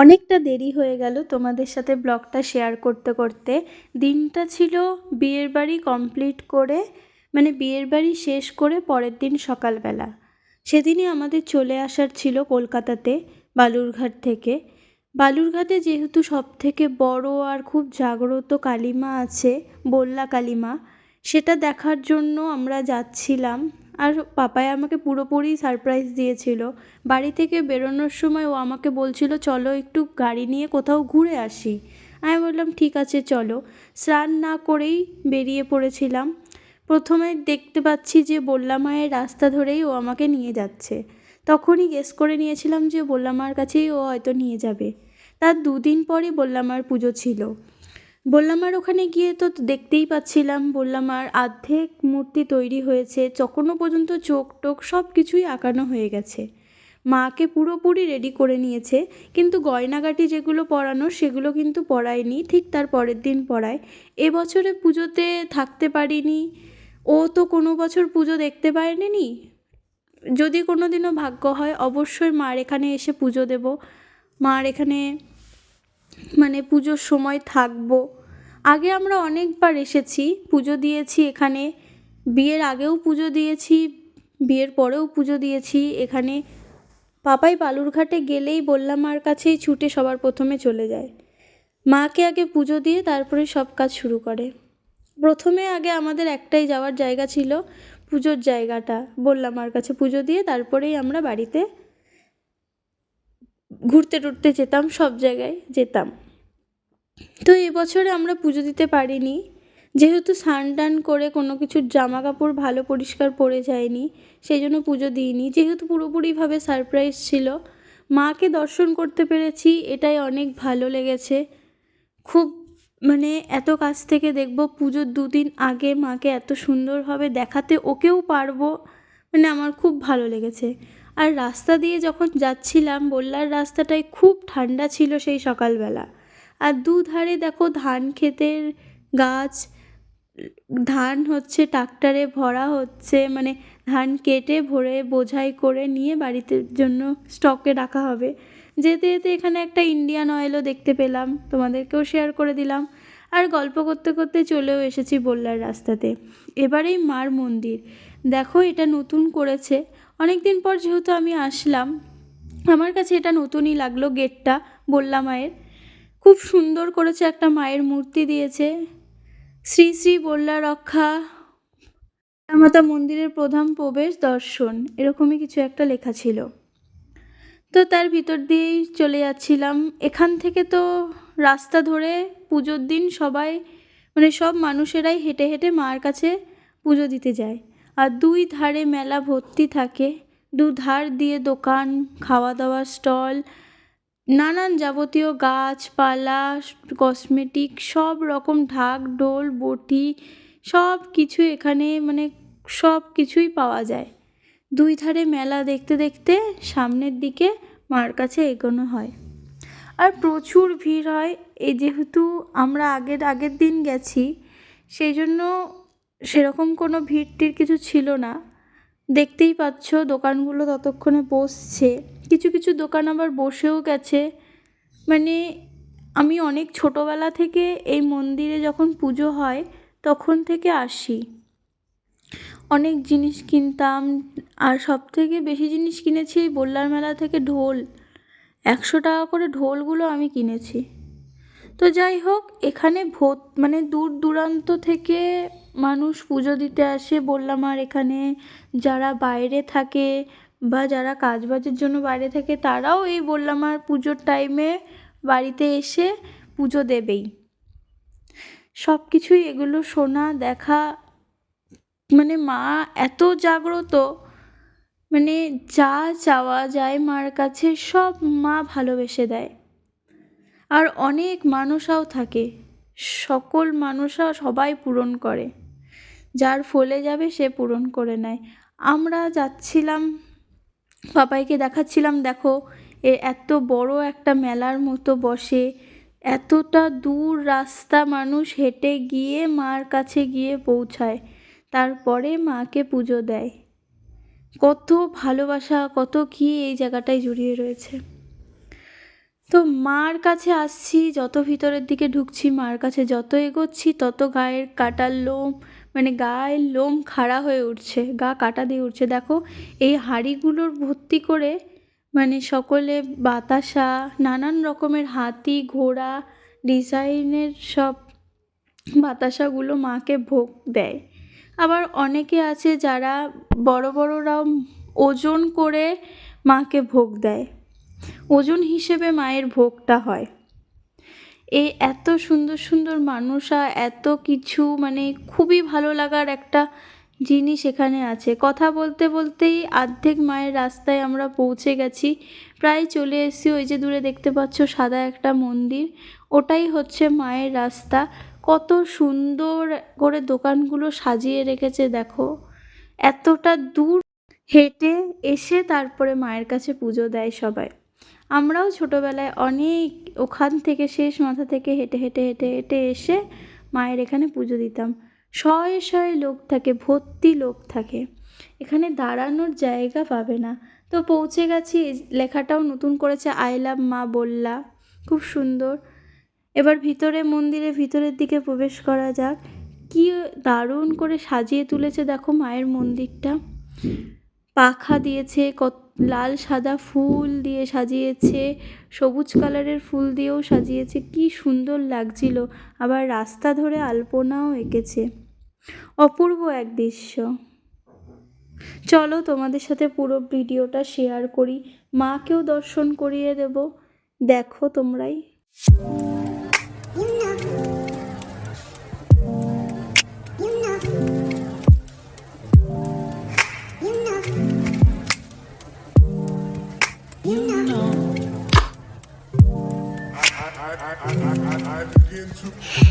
অনেকটা দেরি হয়ে গেল তোমাদের সাথে ব্লগটা শেয়ার করতে করতে। দিনটা ছিল বিয়ের বাড়ি কমপ্লিট করে মানে বিয়ের বাড়ি শেষ করে পরের দিন সকালবেলা। সেদিনই আমাদের চলে আসার ছিল কলকাতাতে, বালুরঘাট থেকে। বালুরঘাটে যেহেতু সব থেকে বড় আর খুব জাগ্রত কালিমা আছে, বল্লা কালিমা, সেটা দেখার জন্য আমরা যাচ্ছিলাম। আর পাপাই আমাকে পুরোপুরি সারপ্রাইজ দিয়েছিল। বাড়ি থেকে বেরোনোর সময় ও আমাকে বলছিল, চলো একটু গাড়ি নিয়ে কোথাও ঘুরে আসি। আমি বললাম, ঠিক আছে, চলো। স্নান না করেই বেরিয়ে পড়েছিলাম। প্রথমে দেখতে পাচ্ছি যে বল্লা মায়ের রাস্তা ধরেই ও আমাকে নিয়ে যাচ্ছে। তখনই গেস করে নিয়েছিলাম যে বল্লা মার কাছেই ও হয়তো নিয়ে যাবে। তার দুদিন পরই বল্লা মার পুজো ছিল। বললামার ওখানে গিয়ে তো দেখতেই পাচ্ছিলাম। বললাম, আর অর্ধেক মূর্তি তৈরি হয়েছে তখনও পর্যন্ত চোখ টোক সব কিছুই আঁকানো হয়ে গেছে। মাকে পুরোপুরি রেডি করে নিয়েছে, কিন্তু গয়নাগাটি যেগুলো পরানো সেগুলো কিন্তু পরায়নি, ঠিক তার পরের দিন পরায়। এবছরে পুজোতে থাকতে পারিনি, ও তো কোনো বছর পুজো দেখতে পারেনি। যদি কোনো দিনও ভাগ্য হয়, অবশ্যই মার এখানে এসে পুজো দেব। মার এখানে মানে পুজোর সময় থাকব। আগে আমরা অনেকবার এসেছি, পুজো দিয়েছি এখানে। বিয়ের আগেও পুজো দিয়েছি, বিয়ের পরেও পুজো দিয়েছি এখানে। পাপাই বালুরঘাটে গেলেই বললাম, মার কাছেই ছুটে সবার প্রথমে চলে যায়। মাকে আগে পুজো দিয়ে তারপরে সব কাজ শুরু করে। প্রথমে আগে আমাদের একটাই যাওয়ার জায়গা ছিল, পুজোর জায়গাটা। বললাম, মার কাছে পুজো দিয়ে তারপরেই আমরা বাড়িতে ঘুরতে টুরতে যেতাম, সব জায়গায় যেতাম। তো এবছরে আমরা পুজো দিতে পারিনি। যেহেতু স্নান টান করে কোনো কিছুর জামা কাপড় ভালো পরিষ্কার পরে যায়নি, সেই জন্য পুজো দিইনি। যেহেতু পুরোপুরিভাবে সারপ্রাইজ ছিল, মাকে দর্শন করতে পেরেছি, এটাই অনেক ভালো লেগেছে। খুব মানে এত কাছ থেকে দেখব পুজোর দুদিন আগে মাকে এত সুন্দরভাবে দেখাতে ওকেও পারব মানে আমার খুব ভালো লেগেছে। আর রাস্তা দিয়ে যখন যাচ্ছিলাম, বললার রাস্তাটায় খুব ঠান্ডা ছিল সেই সকালবেলা। আর দুধারে দেখো ধান ক্ষেতের গাছ, ধান হচ্ছে ট্রাক্টরে ভরা হচ্ছে মানে ধান কেটে ভরে বোঝাই করে নিয়ে বাড়িতে জন্য স্টকে রাখা হবে। যেতে যেতে এখানে একটা ইন্ডিয়ান অয়েলও দেখতে পেলাম, তোমাদেরকেও শেয়ার করে দিলাম। আর গল্প করতে করতে চলেও এসেছি বল্লার রাস্তাতে। এবারেই মার মন্দির। দেখো এটা নতুন করেছে। অনেক দিন পর যেহেতু আমি আসলাম, আমার কাছে এটা নতুনই লাগল গেটটা বললাম মায়ের। খুব সুন্দর করেছে একটা মায়ের মূর্তি দিয়েছে। শ্রী শ্রী বল্লা রক্ষা, মাতা মন্দিরের প্রধান প্রবেশ দর্শন, এরকমই কিছু একটা লেখা ছিল। তো তার ভিতর দিয়েই চলে যাচ্ছিলাম। এখান থেকে তো রাস্তা ধরে পুজোর দিন সবাই মানে সব মানুষেরাই হেঁটে হেঁটে মার কাছে পুজো দিতে যায়। আর দুই ধারে মেলা ভর্তি থাকে। দু ধার দিয়ে দোকান, খাওয়া দাওয়ার স্টল নানান যাবতীয় গাছপালা কসমেটিক সব রকম ঢাক, ঢোল, বটি, সব কিছু এখানে মানে সব কিছুই পাওয়া যায়। দুই ধারে মেলা দেখতে দেখতে সামনের দিকে মার কাছে এগোনো হয়। আর প্রচুর ভিড় হয়। এই যেহেতু আমরা আগের আগের দিন গেছি, সেই জন্য সেরকম কোনো ভিড়টির কিছু ছিল না। দেখতেই পাচ্ছ দোকানগুলো ততক্ষণে বসছে। কিছু কিছু দোকান আবার বসেও গেছে। মানে আমি অনেক ছোটোবেলা থেকে এই মন্দিরে যখন পুজো হয়, তখন থেকে আসি। অনেক জিনিস কিনতাম, আর সব থেকে বেশি জিনিস কিনেছি বল্লার মেলা থেকে ঢোল। একশো টাকা করে ঢোলগুলো আমি কিনেছি। তো যাই হোক, এখানে ভোত মানে দূর দূরান্ত থেকে মানুষ পুজো দিতে আসে বললাম আর এখানে। যারা বাইরে থাকে বা যারা কাজ বাজের জন্য বাইরে থাকে, তারাও এই বললাম আর পুজোর টাইমে বাড়িতে এসে পুজো দেবেই। সব কিছুই এগুলো শোনা দেখা মানে মা এত জাগ্রত মানে যা চাওয়া যায় মার কাছে সব মা ভালোবেসে দেয়। আর অনেক মানুষাও থাকে, সকল মানুষরা সবাই পূরণ করে। যার ফলে যাবে সে পূরণ করে নেয়। আমরা যাচ্ছিলাম পাপাইকে দেখাচ্ছিলাম, দেখো, এ এত বড় একটা মেলার মতো বসে। এতটা দূর রাস্তা মানুষ হেঁটে গিয়ে মার কাছে গিয়ে পৌঁছায়, তারপরে মাকে পুজো দেয়। কত ভালোবাসা, কত কী এই জায়গাটায় জড়িয়ে রয়েছে। তো মার কাছে আসছি, যত ভিতরের দিকে ঢুকছি, মার কাছে যত এগোচ্ছি, তত গায়ের কাটার লোম মানে গায়ের লোম খাড়া হয়ে উঠছে, গা কাটা দিয়ে উঠছে। দেখো, এই হাঁড়িগুলোর ভর্তি করে মানে সকলে বাতাসা, নানান রকমের হাতি, ঘোড়া, ডিজাইনের সব বাতাসাগুলো মাকে ভোগ দেয়। আবার অনেকে আছে যারা বড় বড়রাও ওজন করে মাকে ভোগ দেয়। ওজন হিসেবে মায়ের ভোগটা হয়। এই এত সুন্দর সুন্দর মানুষরা এত কিছু মানে খুবই ভালো লাগার একটা জিনিস এখানে আছে। কথা বলতে বলতেই আর্ধেক মায়ের রাস্তায় আমরা পৌঁছে গেছি। প্রায় চলে এসেছি ওই যে দূরে দেখতে পাচ্ছ সাদা একটা মন্দির। ওটাই হচ্ছে মায়ের রাস্তা। কত সুন্দর করে দোকানগুলো সাজিয়ে রেখেছে, দেখো। এতটা দূর হেঁটে এসে তারপরে মায়ের কাছে পুজো দেয় সবাই। আমরাও ছোটোবেলায় অনেক ওখান থেকে শেষ মাথা থেকে হেঁটে হেঁটে হেঁটে হেঁটে এসে মায়ের এখানে পুজো দিতাম। শয়ে শয়ে লোক থাকে, ভর্তি লোক থাকে। এখানে দাঁড়ানোর জায়গা পাবে না। তো পৌঁছে গেছি লেখাটাও নতুন করেছে, আই লাভ মা বললা। খুব সুন্দর। এবার ভিতরে মন্দিরে ভিতরের দিকে প্রবেশ করা যাক। কি দারুণ করে সাজিয়ে তুলেছে দেখো মায়ের মন্দিরটা। পাখা দিয়েছে, কত লাল সাদা ফুল দিয়ে সাজিয়েছে, সবুজ কালারের ফুল দিয়েও সাজিয়েছে, কি সুন্দর লাগছিল। আবার রাস্তা ধরে আলপনাও এঁকেছে। অপূর্ব এক দৃশ্য। চলো তোমাদের সাথে পুরো ভিডিওটা শেয়ার করি। মাকেও দর্শন করিয়ে দেব। দেখো তোমরাই। to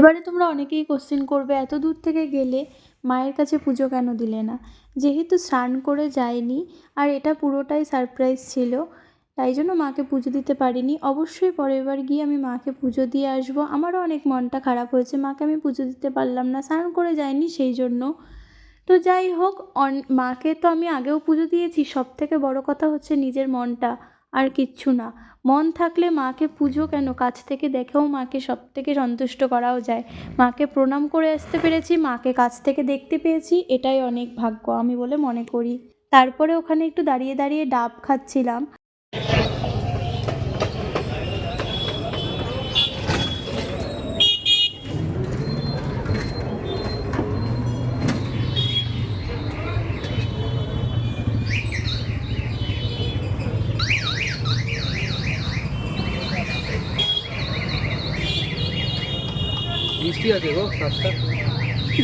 এবারে তোমরা অনেকেই কোশ্চেন করবে, এত দূর থেকে গেলে মায়ের কাছে পুজো কেন দিলে না? যেহেতু স্নান করে যায়নি আর এটা পুরোটাই সারপ্রাইজ ছিল, তাই জন্য মাকে পুজো দিতে পারিনি। অবশ্যই পরের বার গিয়ে আমি মাকে পুজো দিয়ে আসব। আমারও অনেক মনটা খারাপ হয়েছে, মাকে আমি পুজো দিতে পারলাম না, স্নান করে যায়নি সেই জন্য। তো যাই হোক মাকে তো আমি আগেও পুজো দিয়েছি সব থেকে বড় কথা হচ্ছে নিজের মনটা। আর কিচ্ছু না। মন থাকলে মাকে পুজো কেন? কাছ থেকে দেখেও মাকে সব থেকে সন্তুষ্ট করাও যায়। মাকে প্রণাম করে আসতে পেরেছি, মাকে কাছ থেকে দেখতে পেয়েছি, এটাই অনেক ভাগ্য আমি বলে মনে করি। তারপরে ওখানে একটু দাঁড়িয়ে দাঁড়িয়ে ডাব খাচ্ছিলাম।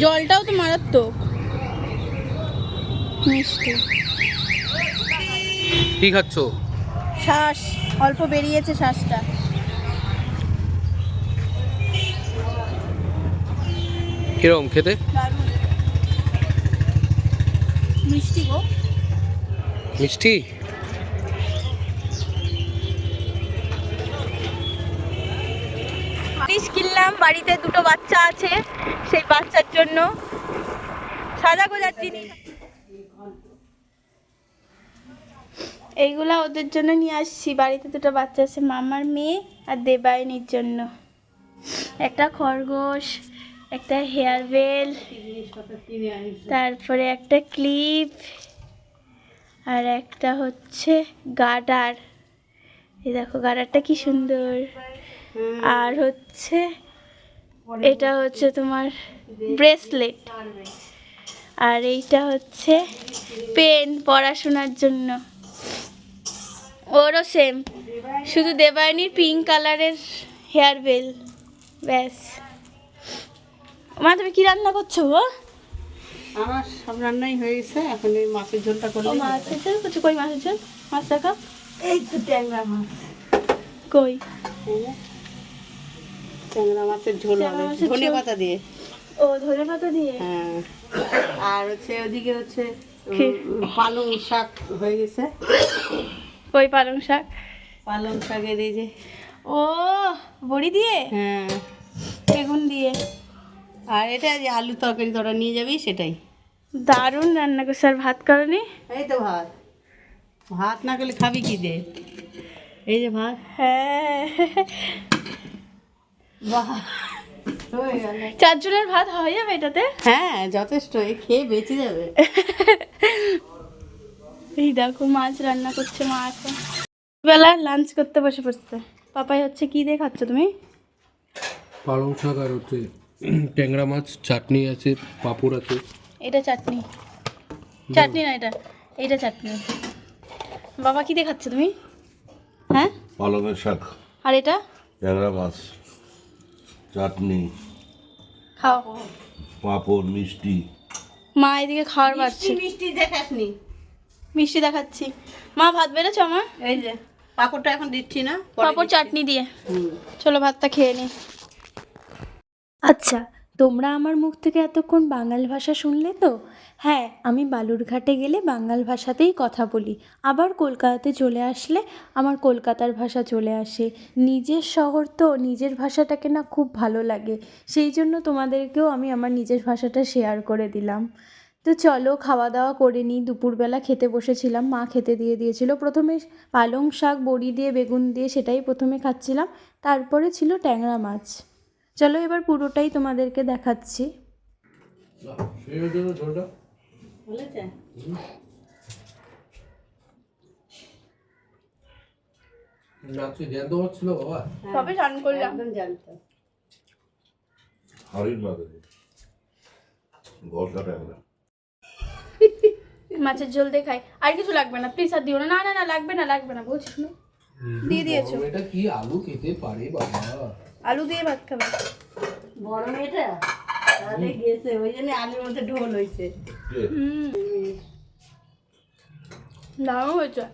জলটাও তো মারাত্মক। মিষ্টি। কি খাচ্ছ? শ্বাস অল্প বেরিয়েছে শ্বাসটা কীরকম খেতে? মিষ্টি গো। মিষ্টি? কিনলাম বাড়িতে দুটো বাচ্চা আছে, সেই বাচ্চার জন্য সাদা গোজার জিনিস। এইগুলা ওদের জন্য নিয়ে আসছি। বাড়িতে দুটো বাচ্চা আছে, মামার মেয়ে আর দেবায়নির জন্য। একটা খরগোশ, একটা হেয়ার বেল, তারপরে একটা ক্লিপ, আর একটা হচ্ছে গার্ডার এই দেখো গার্ডারটা কি সুন্দর। আর হচ্ছে এটা হচ্ছে তোমার ব্রেসলেট আর এইটা হচ্ছে পেন পড়াশোনার জন্য। ওরও সেম শুধু দেবায়নীর পিঙ্ক কালারের হেয়ার বেল ব্যাস। মা তুমি কি রান্না করছ গো? আমার সব রান্নাই হয়ে গেছে এখন এই মাছের ঝোলটা করলে মাছের ঝোল? কিছু কই মাছের ঝোল? মাছ দেখা এই তো ট্যাংরা মাছ। কই? ট্যাংরা মাছের ঝোল হবে ধনে। পাতা দিয়ে। ও ধনে পাতা দিয়ে? হ্যাঁ। আর হচ্ছে ওদিকে হচ্ছে? পালং শাক হয়ে গেছে। কই পালং শাক। পালং শাকের এই যে ও বড়ি দিয়ে? হ্যাঁ। বেগুন দিয়ে। আর এটা যে আলু তরকারি তোরা নিয়ে যাবি সেটাই। দারুণ রান্না করছে আর ভাত করনি? এই তো ভাত। ভাত না করলে খাবি কি দে এই যে ভাত। হ্যাঁ। চারজনের ভাত হয়ে যাবে এটাতে? হ্যাঁ যথেষ্ট। এই খেয়ে বেঁচে যাবে। এই দেখো মাছ রান্না করছে মা এখন। বেলা লাঞ্চ করতে বসে পড়ছে। পাপাই হচ্ছে কি দিয়ে খাচ্ছ তুমি? পালং শাক আর হচ্ছে ট্যাংরা মাছ চাটনি আছে পাঁপড় আছে। এটা চাটনি। চাটনি না এটা এইটা চাটনি। বাবা কি দিয়ে খাচ্ছ তুমি? হ্যাঁ? পালঙের শাক। আর এটা? ট্যাংরা মাছ। চাটনি। খাও পাঁপড় মিষ্টি। মা এদিকে খাওয়ার পাচ্ছি মিষ্টি দেখাসনি। মিষ্টি দেখাচ্ছি। মা ভাত বেড়েছ আমার? এই যে পাঁপড়টা এখন দিচ্ছি না পরে পাপড় চাটনি দিয়ে। হুম। চলো ভাতটা খেয়ে নি। আচ্ছা তোমরা আমার মুখ থেকে এতক্ষণ বাঙাল ভাষা শুনলে তো? হ্যাঁ আমি বালুরঘাটে গেলে বাঙাল ভাষাতেই কথা বলি। আবার কলকাতাতে চলে আসলে আমার কলকাতার ভাষা চলে আসে। নিজের শহর তো নিজের ভাষাটাকে না খুব ভালো লাগে। সেই জন্য তোমাদেরকেও আমি আমার নিজের ভাষাটা শেয়ার করে দিলাম। তো চলো খাওয়া দাওয়া করে নিই। দুপুরবেলা খেতে বসেছিলাম। মা খেতে দিয়ে দিয়েছিল। প্রথমে পালং শাক, বড়ি দিয়ে, বেগুন দিয়ে সেটাই প্রথমে খাচ্ছিলাম। তারপরে ছিল ট্যাংরা মাছ। চলো এবার পুরোটাই তোমাদেরকে দেখাচ্ছি। সবে করলাম। মাছের ঝোল দিয়ে খাই। আর কিছু লাগবে না প্লিজ আর দিও না। না না না লাগবে না লাগবে না বলছি শুনো। দিয়ে দিয়েছ। এটা কি আলু খেতে পারে বাবা? আলু দিয়ে ভাত খাবে। বড় মেয়েটা? তাহলে গেছে ওই জন্য আলুর মধ্যে ঢোল হয়েছে। দারুণ হয়েছে।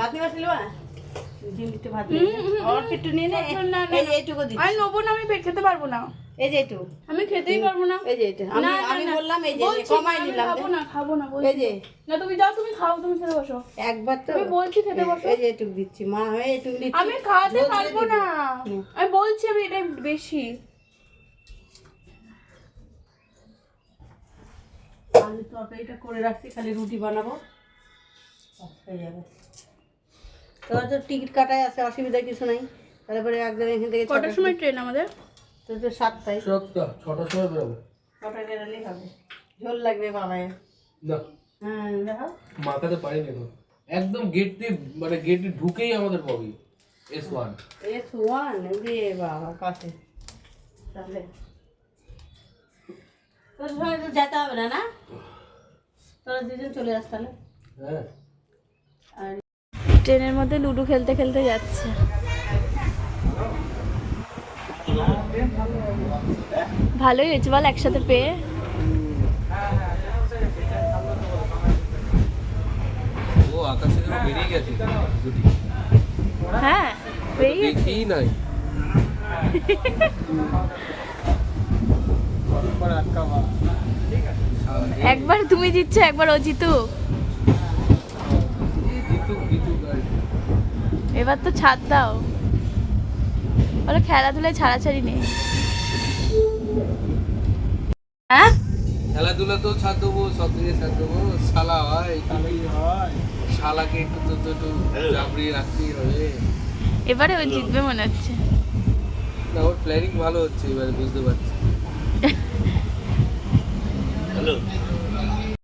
ভাত নিয়ে আসলে ভাত নিয়ে। এইটুকু আমি নেব না আমি পেট খেতে পারব না। এই যে এইটু আমি খেতেই পারব না। এই যে এটা আমি আমি বললাম এই যে কমাই আমি নিলাম। খাব না খাব না বলছি। এই যে। না তুমি যাও তুমি খাও তুমি খেতে বসো। একবার তো। তুমি বলছি খেতে বসো। এই যে এইটুকু দিচ্ছি। মা হয়ে এইটুকু দিচ্ছি। আমি খাওয়াতে পারব না। আমি বলছি আমি এটাই বেশি। আলু তরকারিটা করে রাখছি খালি রুটি বানাবো। হয়ে যাবে। তোর তো টিকিট কাটাই আছে অসুবিধা কিছু নাই। তারপরে একদম এখান থেকে কটার সময় ট্রেন আমাদের? তোর তো সাতটায়। সপ্তাহ ছটার সময় বেরোবো। ছটা বেরোলেই হবে। ঝোল লাগবে বাবায়। না। হ্যাঁ দেখো। মাথাতে পারিনি এখন। একদম গেট দিয়ে মানে গেটে ঢুকেই আমাদের বগি। এস ওয়ান এস ওয়ান রে বাবা কাছে। তাহলে। তোর সঙ্গে তো যেতে হবে না না? তোরা দুজন চলে আস তাহলে। হ্যাঁ। আর ট্রেনের মধ্যে লুডো খেলতে খেলতে যাচ্ছে। ভালোই হয়েছে বল একসাথে পেয়ে। বেরিয়ে হ্যাঁ গেছে। নাই? একবার তুমি জিতছো একবার ও জিতু এবার তো ছাড় দাও। বলো খেলাধুলায় ছাড়াছাড়ি নেই। হ্যাঁ? খেলাধুলা তো ছাড় দেবো সব দিকে ছাড় দেবো। শালা হয়। শালাকে একটু তো তো একটু চাপড়িয়ে রাখতেই হবে। এবারে ও জিতবে মনে হচ্ছে। না ওর প্ল্যানিং ভালো হচ্ছে এবারে বুঝতে পারছি। হ্যালো।